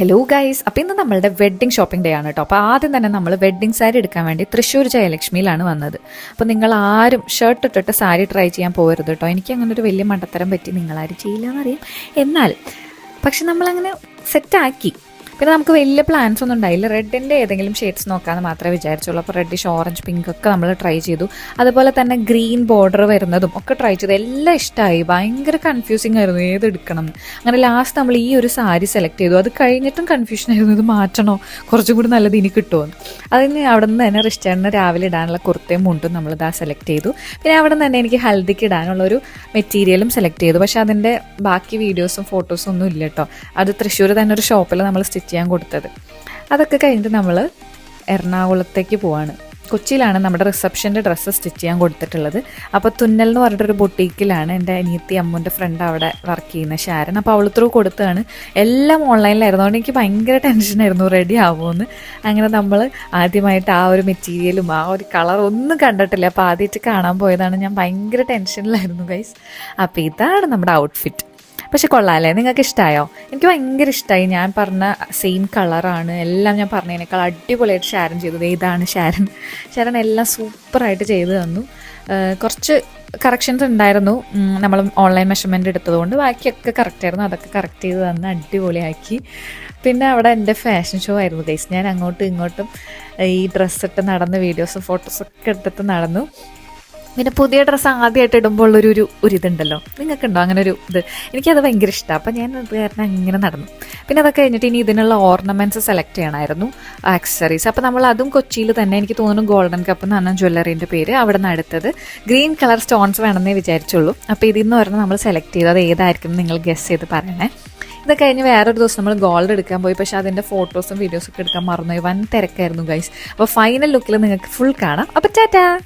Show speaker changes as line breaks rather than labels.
Hello guys അപ്പോൾ ഇന്ന് നമ്മളുടെ വെഡ്ഡിംഗ് ഷോപ്പിംഗ് ഡേ ആണ് കേട്ടോ അപ്പോൾ ആദ്യം തന്നെ നമ്മൾ വെഡ്ഡിംഗ് സാരി എടുക്കാൻ വേണ്ടി തൃശ്ശൂർ ജയലക്ഷ്മിയിലാണ് വന്നത്. അപ്പോൾ നിങ്ങൾ ആരും ഷർട്ട് ഇട്ടിട്ട് സാരി ട്രൈ ചെയ്യാൻ പോകരുത് കേട്ടോ എനിക്ക് അങ്ങനെ ഒരു വലിയ മണ്ടത്തരം പറ്റി നിങ്ങളാരും ചെയ്യില്ല എന്നറിയാം. എന്നാൽ പക്ഷെ നമ്മളങ്ങനെ സെറ്റാക്കി പിന്നെ നമുക്ക് വലിയ പ്ലാൻസ് ഒന്നും ഉണ്ടായില്ല. റെഡിന്റെ ഏതെങ്കിലും ഷെയ്ഡ്സ് നോക്കാമെന്ന് മാത്രമേ വിചാരിച്ചുള്ളൂ. അപ്പോൾ റെഡിഷ് ഓറഞ്ച് പിങ്ക് ഒക്കെ നമ്മൾ ട്രൈ ചെയ്തു. അതുപോലെ തന്നെ ഗ്രീൻ ബോർഡർ വരുന്നതും ഒക്കെ ട്രൈ ചെയ്തു. എല്ലാം ഇഷ്ടമായി ഭയങ്കര കൺഫ്യൂസിങ് ആയിരുന്നു. ഏത് എടുക്കണം? അങ്ങനെ ലാസ്റ്റ് നമ്മൾ ഈ ഒരു സാരി സെലക്ട് ചെയ്തു. അത് കഴിഞ്ഞിട്ടും കൺഫ്യൂഷൻ ആയിരുന്നു. ഇത് മാറ്റണോ? കുറച്ചും കൂടി നല്ലത് ഇനി കിട്ടുമോ എന്ന് അതിന് അവിടെ നിന്ന് തന്നെ റിസ്റ്റേണിന് രാവിലെ ഇടാനുള്ള കുർത്തയും മുണ്ടും നമ്മളിതാ സെലക്ട് ചെയ്തു. പിന്നെ അവിടെ നിന്ന് തന്നെ എനിക്ക് ഹൽദിക്ക് ഇടാനുള്ള ഒരു മെറ്റീരിയലും സെലക്ട് ചെയ്തു. പക്ഷെ അതിന്റെ ബാക്കി വീഡിയോസും ഫോട്ടോസും ഒന്നും ഇല്ല കേട്ടോ. അത് തൃശ്ശൂർ തന്നെ ഒരു ഷോപ്പിൽ നമ്മൾ സ്റ്റിച്ച് ചെയ്യാൻ കൊടുത്തത്. അതൊക്കെ കഴിഞ്ഞിട്ട് നമ്മൾ എറണാകുളത്തേക്ക് പോവാണ്. കൊച്ചിയിലാണ് നമ്മുടെ റിസപ്ഷന്റെ ഡ്രസ്സ് സ്റ്റിച്ച് ചെയ്യാൻ കൊടുത്തിട്ടുള്ളത്. അപ്പോൾ തുന്നൽ എന്ന് പറഞ്ഞിട്ടൊരു ബൊട്ടീക്കിലാണ് എന്റെ അനിയത്തി അമ്മൂന്റെ ഫ്രണ്ട് അവിടെ വർക്ക് ചെയ്യുന്ന ഷാരൻ അപ്പോൾ അവൾ ത്രൂ കൊടുത്തതാണ്. എല്ലാം ഓൺലൈനിലായിരുന്നു അതുകൊണ്ട് എനിക്ക് ഭയങ്കര ടെൻഷനായിരുന്നു റെഡി ആവുമെന്ന് അങ്ങനെ നമ്മൾ ആദ്യമായിട്ട് ആ ഒരു മെറ്റീരിയലും ആ ഒരു കളർ ഒന്നും കണ്ടിട്ടില്ല. അപ്പോൾ ആദ്യമായിട്ട് കാണാൻ പോയതാണ്. ഞാൻ ഭയങ്കര ടെൻഷനിലായിരുന്നു ഗൈസ് അപ്പോൾ ഇതാണ് നമ്മുടെ ഔട്ട്ഫിറ്റ് പക്ഷെ കൊള്ളാമല്ലേ നിങ്ങൾക്ക് ഇഷ്ടമായോ എനിക്ക് ഭയങ്കര ഇഷ്ടമായി ഞാൻ പറഞ്ഞ സെയിം കളറാണ് എല്ലാം ഞാൻ പറഞ്ഞതിനേക്കാൾ അടിപൊളിയായിട്ട് ഷാരൻ ചെയ്തത്. ഇതാണ് ഷാരൻ ഷാരൻ എല്ലാം സൂപ്പറായിട്ട് ചെയ്തു തന്നു. കുറച്ച് കറക്ഷൻസ് ഉണ്ടായിരുന്നു. നമ്മൾ ഓൺലൈൻ മെഷർമെന്റ് എടുത്തതുകൊണ്ട് ബാക്കിയൊക്കെ കറക്റ്റ് ആയിരുന്നു. അതൊക്കെ കറക്റ്റ് ചെയ്ത് തന്ന് അടിപൊളിയാക്കി. പിന്നെ അവിടെ എന്റെ ഫാഷൻ ഷോ ആയിരുന്നു ഗൈസ് ഞാൻ അങ്ങോട്ടും ഇങ്ങോട്ടും ഈ ഡ്രസ്സിട്ട് നടന്ന് വീഡിയോസും ഫോട്ടോസൊക്കെ എടുത്തിട്ട് നടന്നു. പിന്നെ പുതിയ ഡ്രസ്സ് ആദ്യമായിട്ട് ഇടുമ്പോൾ ഒരു ഒരു ഇതുണ്ടല്ലോ. നിങ്ങൾക്കുണ്ടോ അങ്ങനെ ഒരു ഇത്? എനിക്കത് ഭയങ്കര ഇഷ്ടമാണ് അപ്പം ഞാൻ അത് കാരണം അങ്ങനെ നടന്നു. പിന്നെ അതൊക്കെ കഴിഞ്ഞിട്ട് ഇനി ഇതിനുള്ള ഓർണമെന്റ്സ് സെലക്ട് ചെയ്യണമായിരുന്നു. ആക്സസറീസ് അപ്പം നമ്മൾ അതും കൊച്ചിയിൽ തന്നെ എനിക്ക് തോന്നുന്നു ഗോൾഡൻ കപ്പ് എന്ന് പറഞ്ഞ ജ്വല്ലറീന്റെ പേര് അവിടെ നിന്ന് അടുത്തത്. ഗ്രീൻ കളർ സ്റ്റോൺസ് വേണമെന്നേ വിചാരിച്ചുള്ളൂ. അപ്പോൾ ഇതിൽ നിന്ന് പറഞ്ഞാൽ നമ്മൾ സെലക്ട് ചെയ്തു. അത് ഏതായിരിക്കും നിങ്ങൾ ഗസ് ചെയ്ത് പറയണേ. ഇത് കഴിഞ്ഞ് വേറൊരു ദിവസം നമ്മൾ ഗോൾഡ് എടുക്കാൻ പോയി. പക്ഷേ അതിന്റെ ഫോട്ടോസും വീഡിയോസും ഒക്കെ എടുക്കാൻ മറന്നുപോയി. വൻ തിരക്കായിരുന്നു ഗൈസ് അപ്പോൾ ഫൈനൽ ലുക്കിൽ നിങ്ങൾക്ക് ഫുൾ കാണാം. അപ്പോൾ ടാറ്റാ!